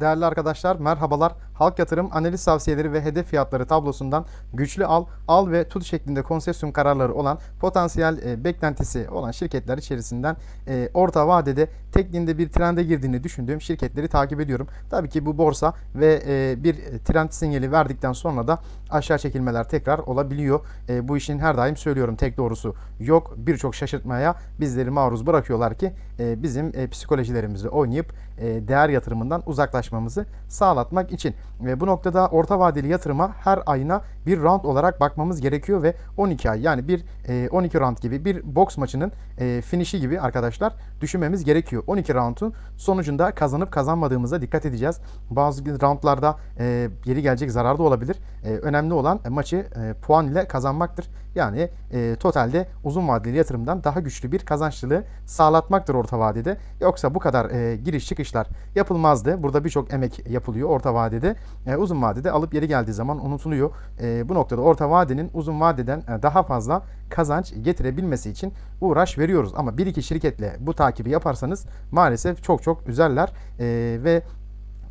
Değerli arkadaşlar merhabalar. Halk yatırım analiz tavsiyeleri ve hedef fiyatları tablosundan güçlü al, al ve tut şeklinde konsesyon kararları olan potansiyel e, beklentisi olan şirketler içerisinden e, orta vadede tekniğinde bir trende girdiğini düşündüğüm şirketleri takip ediyorum. Tabii ki bu borsa ve e, bir trend sinyali verdikten sonra da aşağı çekilmeler tekrar olabiliyor. E, bu işin her daim söylüyorum tek doğrusu yok. Birçok şaşırtmaya bizleri maruz bırakıyorlar ki e, bizim e, psikolojilerimizle oynayıp e, değer yatırımından uzaklaşmamızı sağlatmak için. Ve bu noktada orta vadeli yatırıma her ayına bir round olarak bakmamız gerekiyor ve 12 ay yani bir e, 12 round gibi bir boks maçının e, finişi gibi arkadaşlar düşünmemiz gerekiyor. 12 roundun sonucunda kazanıp kazanmadığımıza dikkat edeceğiz. Bazı roundlarda e, geri gelecek zarar da olabilir. E, önemli olan e, maçı e, puan ile kazanmaktır. Yani e, totalde uzun vadeli yatırımdan daha güçlü bir kazançlılığı sağlatmaktır orta vadede. Yoksa bu kadar e, giriş çıkışlar yapılmazdı. Burada birçok emek yapılıyor orta vadede. E, uzun vadede alıp yeri geldiği zaman unutuluyor. E, bu noktada orta vadenin uzun vadeden e, daha fazla kazanç getirebilmesi için uğraş veriyoruz. Ama bir iki şirketle bu takibi yaparsanız maalesef çok çok üzerler E, ve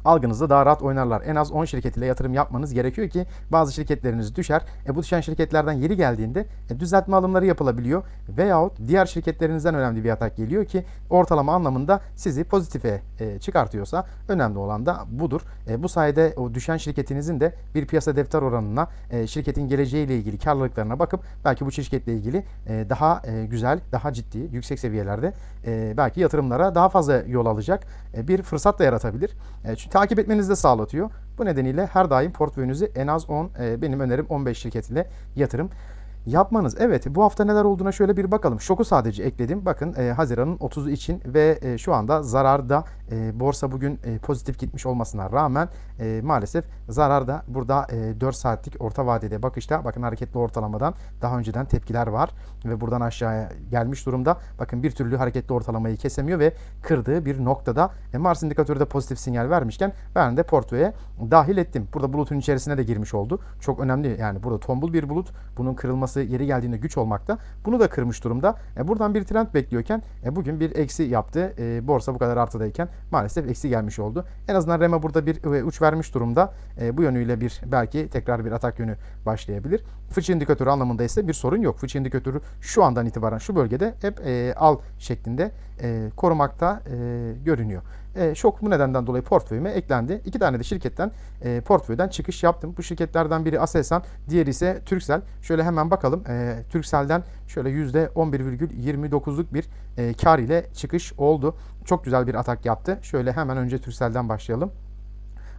algınızda daha rahat oynarlar. En az 10 şirket ile yatırım yapmanız gerekiyor ki bazı şirketleriniz düşer. E, bu düşen şirketlerden yeri geldiğinde e, düzeltme alımları yapılabiliyor. Veyahut diğer şirketlerinizden önemli bir atak geliyor ki ortalama anlamında sizi pozitife e, çıkartıyorsa önemli olan da budur. E, bu sayede o düşen şirketinizin de bir piyasa defter oranına, e, şirketin geleceğiyle ilgili karlılıklarına bakıp belki bu şirketle ilgili e, daha e, güzel, daha ciddi, yüksek seviyelerde e, belki yatırımlara daha fazla yol alacak e, bir fırsat da yaratabilir. E, takip etmenizi de sağlatıyor. Bu nedeniyle her daim portföyünüzü en az 10, e, benim önerim 15 şirket ile yatırım yapmanız. Evet bu hafta neler olduğuna şöyle bir bakalım. Şoku sadece ekledim. Bakın e, Haziran'ın 30'u için ve e, şu anda zararda e, borsa bugün e, pozitif gitmiş olmasına rağmen e, maalesef zararda burada e, 4 saatlik orta vadede bakışta bakın hareketli ortalamadan daha önceden tepkiler var ve buradan aşağıya gelmiş durumda. Bakın bir türlü hareketli ortalamayı kesemiyor ve kırdığı bir noktada e, Mars indikatörü de pozitif sinyal vermişken ben de portföye dahil ettim. Burada bulutun içerisine de girmiş oldu. Çok önemli yani burada tombul bir bulut. Bunun kırılması yeri geldiğinde güç olmakta. Bunu da kırmış durumda. E, buradan bir trend bekliyorken e, bugün bir eksi yaptı. E, borsa bu kadar artıdayken maalesef eksi gelmiş oldu. En azından REMA burada bir e, uç vermiş durumda. E, bu yönüyle bir belki tekrar bir atak yönü başlayabilir. Fıç indikatörü anlamında ise bir sorun yok. Fıç indikatörü şu andan itibaren şu bölgede hep e, al şeklinde e, korumakta e, görünüyor. E, şok bu nedenden dolayı portföyüme eklendi. İki tane de şirketten e, portföyden çıkış yaptım. Bu şirketlerden biri Aselsan, diğeri ise Turkcell. Şöyle hemen bakalım. E, Turkcell'den şöyle %11,29'luk bir e, kar ile çıkış oldu. Çok güzel bir atak yaptı. Şöyle hemen önce Turkcell'den başlayalım.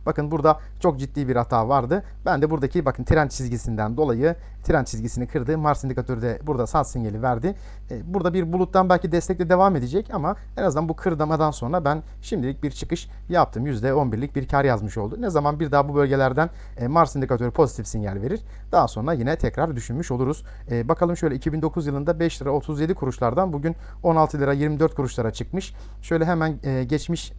Bakın burada çok ciddi bir hata vardı. Ben de buradaki bakın trend çizgisinden dolayı trend çizgisini kırdı. Mars indikatörü de burada sat sinyali verdi. E, Burada bir buluttan belki destekle devam edecek ama en azından bu kırdamadan sonra ben şimdilik bir çıkış yaptım. %11'lik bir kar yazmış oldu. Ne zaman bir daha bu bölgelerden e, Mars indikatörü pozitif sinyal verir. Daha sonra yine tekrar düşünmüş oluruz. E, Bakalım şöyle 2009 yılında 5 lira 37 kuruşlardan bugün 16 lira 24 kuruşlara çıkmış. Şöyle hemen geçmiş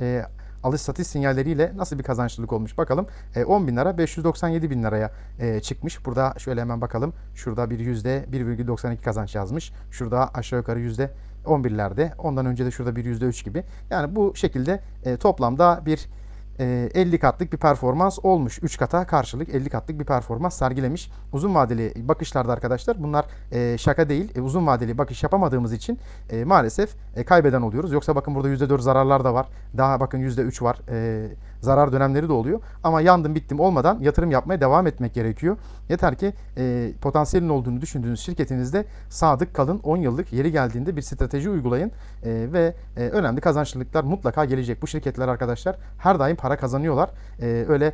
alış satış sinyalleriyle nasıl bir kazançlılık olmuş bakalım. E, 10 bin lira 597 bin liraya e, çıkmış. Burada şöyle hemen bakalım. Şurada bir yüzde 1,92 kazanç yazmış. Şurada aşağı yukarı yüzde 11'lerde. Ondan önce de şurada bir yüzde 3 gibi. Yani bu şekilde e, toplamda bir 50 katlık bir performans olmuş. 3 kata karşılık 50 katlık bir performans sergilemiş. Uzun vadeli bakışlarda arkadaşlar bunlar e, şaka değil. E, uzun vadeli bakış yapamadığımız için e, maalesef kaybeden oluyoruz. Yoksa bakın burada %4 zararlar da var. Daha bakın %3 var. Zarar dönemleri de oluyor. Ama yandım bittim olmadan yatırım yapmaya devam etmek gerekiyor. Yeter ki potansiyelin olduğunu düşündüğünüz şirketinizde sadık kalın. 10 yıllık yeri geldiğinde bir strateji uygulayın ve önemli kazançlılıklar mutlaka gelecek. Bu şirketler arkadaşlar her daim para kazanıyorlar. E, öyle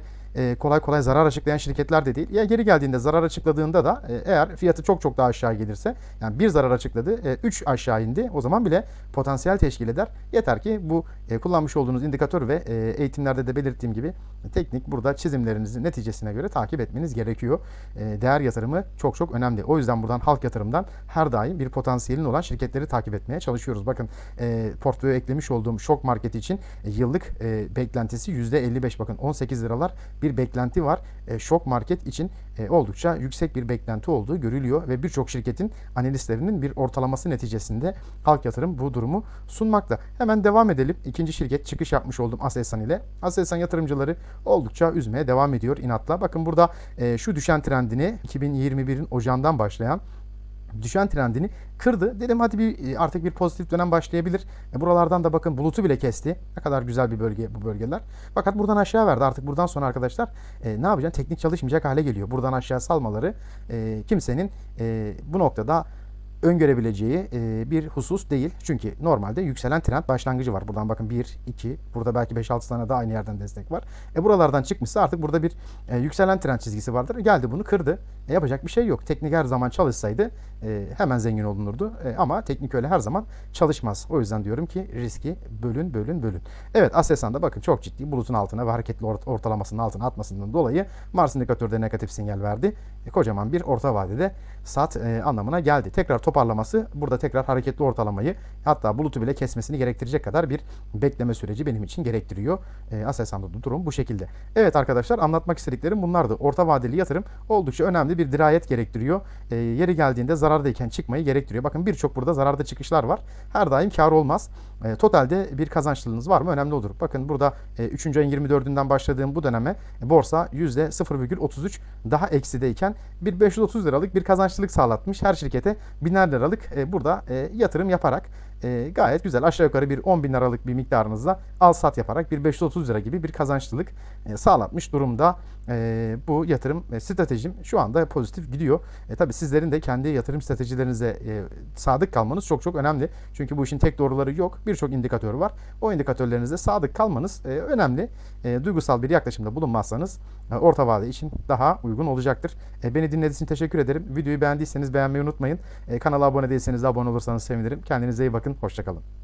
kolay kolay zarar açıklayan şirketler de değil. Ya geri geldiğinde zarar açıkladığında da e, eğer fiyatı çok çok daha aşağı gelirse yani bir zarar açıkladı 3 aşağı indi o zaman bile potansiyel teşkil eder. Yeter ki bu e, kullanmış olduğunuz indikatör ve e, eğitimlerde de belirttiğim gibi teknik burada çizimlerinizi neticesine göre takip etmeniz gerekiyor. E, değer yatırımı çok çok önemli. O yüzden buradan halk yatırımdan her daim bir potansiyelin olan şirketleri takip etmeye çalışıyoruz. Bakın e, portföye eklemiş olduğum şok marketi için e, yıllık e, beklentisi %55 bakın 18 liralar bir beklenti var. E, şok market için e, oldukça yüksek bir beklenti olduğu görülüyor ve birçok şirketin analistlerinin bir ortalaması neticesinde halk yatırım bu durumu sunmakta. Hemen devam edelim. İkinci şirket çıkış yapmış oldum Aselsan ile. Aselsan yatırımcıları oldukça üzmeye devam ediyor inatla. Bakın burada e, şu düşen trendini 2021'in ocağından başlayan düşen trendini kırdı. Dedim hadi bir e, artık bir pozitif dönem başlayabilir. E, buralardan da bakın bulutu bile kesti. Ne kadar güzel bir bölge bu bölgeler. Fakat buradan aşağı verdi. Artık buradan sonra arkadaşlar e, ne yapacaksın? Teknik çalışmayacak hale geliyor. Buradan aşağı salmaları e, kimsenin e, bu noktada öngörebileceği e, bir husus değil. Çünkü normalde yükselen trend başlangıcı var. Buradan bakın 1, 2, burada belki 5-6 tane daha aynı yerden destek var. E buralardan çıkmışsa artık burada bir e, yükselen trend çizgisi vardır. Geldi bunu kırdı. E, yapacak bir şey yok. Teknik her zaman çalışsaydı e, hemen zengin olunurdu. E, ama teknik öyle her zaman çalışmaz. O yüzden diyorum ki riski bölün, bölün, bölün. Evet Aselsan'da bakın çok ciddi bulutun altına ve hareketli ort- ortalamasının altına atmasından dolayı Mars indikatörde negatif sinyal verdi. E, kocaman bir orta vadede sat e, anlamına geldi. Tekrar toparlaması burada tekrar hareketli ortalamayı hatta bulutu bile kesmesini gerektirecek kadar bir bekleme süreci benim için gerektiriyor. E, Aselsan'da da durum bu şekilde. Evet arkadaşlar anlatmak istediklerim bunlardı. Orta vadeli yatırım oldukça önemli bir dirayet gerektiriyor. E, yeri geldiğinde zarardayken çıkmayı gerektiriyor. Bakın birçok burada zararda çıkışlar var. Her daim kar olmaz. E, totalde bir kazançlılığınız var mı? Önemli olur. Bakın burada e, 3. ayın 24'ünden başladığım bu döneme borsa %0,33 daha eksideyken bir 530 liralık bir kazançlılık sağlatmış. Her şirkete biner liralık e, burada e, yatırım yaparak e, gayet güzel aşağı yukarı bir 10 bin liralık bir miktarınızla al sat yaparak bir 530 lira gibi bir kazançlılık e, sağlatmış durumda. E, bu yatırım e, stratejim şu anda pozitif gidiyor. E, tabii sizlerin de kendi yatırım stratejilerinize e, sadık kalmanız çok çok önemli. Çünkü bu işin tek doğruları yok. Birçok indikatör var. O indikatörlerinize sadık kalmanız e, önemli. E, duygusal bir yaklaşımda bulunmazsanız e, orta vade için daha uygun olacaktır. E, beni dinlediğiniz için teşekkür ederim. Videoyu beğendiyseniz beğenmeyi unutmayın. E, kanala abone değilseniz de abone olursanız sevinirim. Kendinize iyi bakın. Hoşçakalın.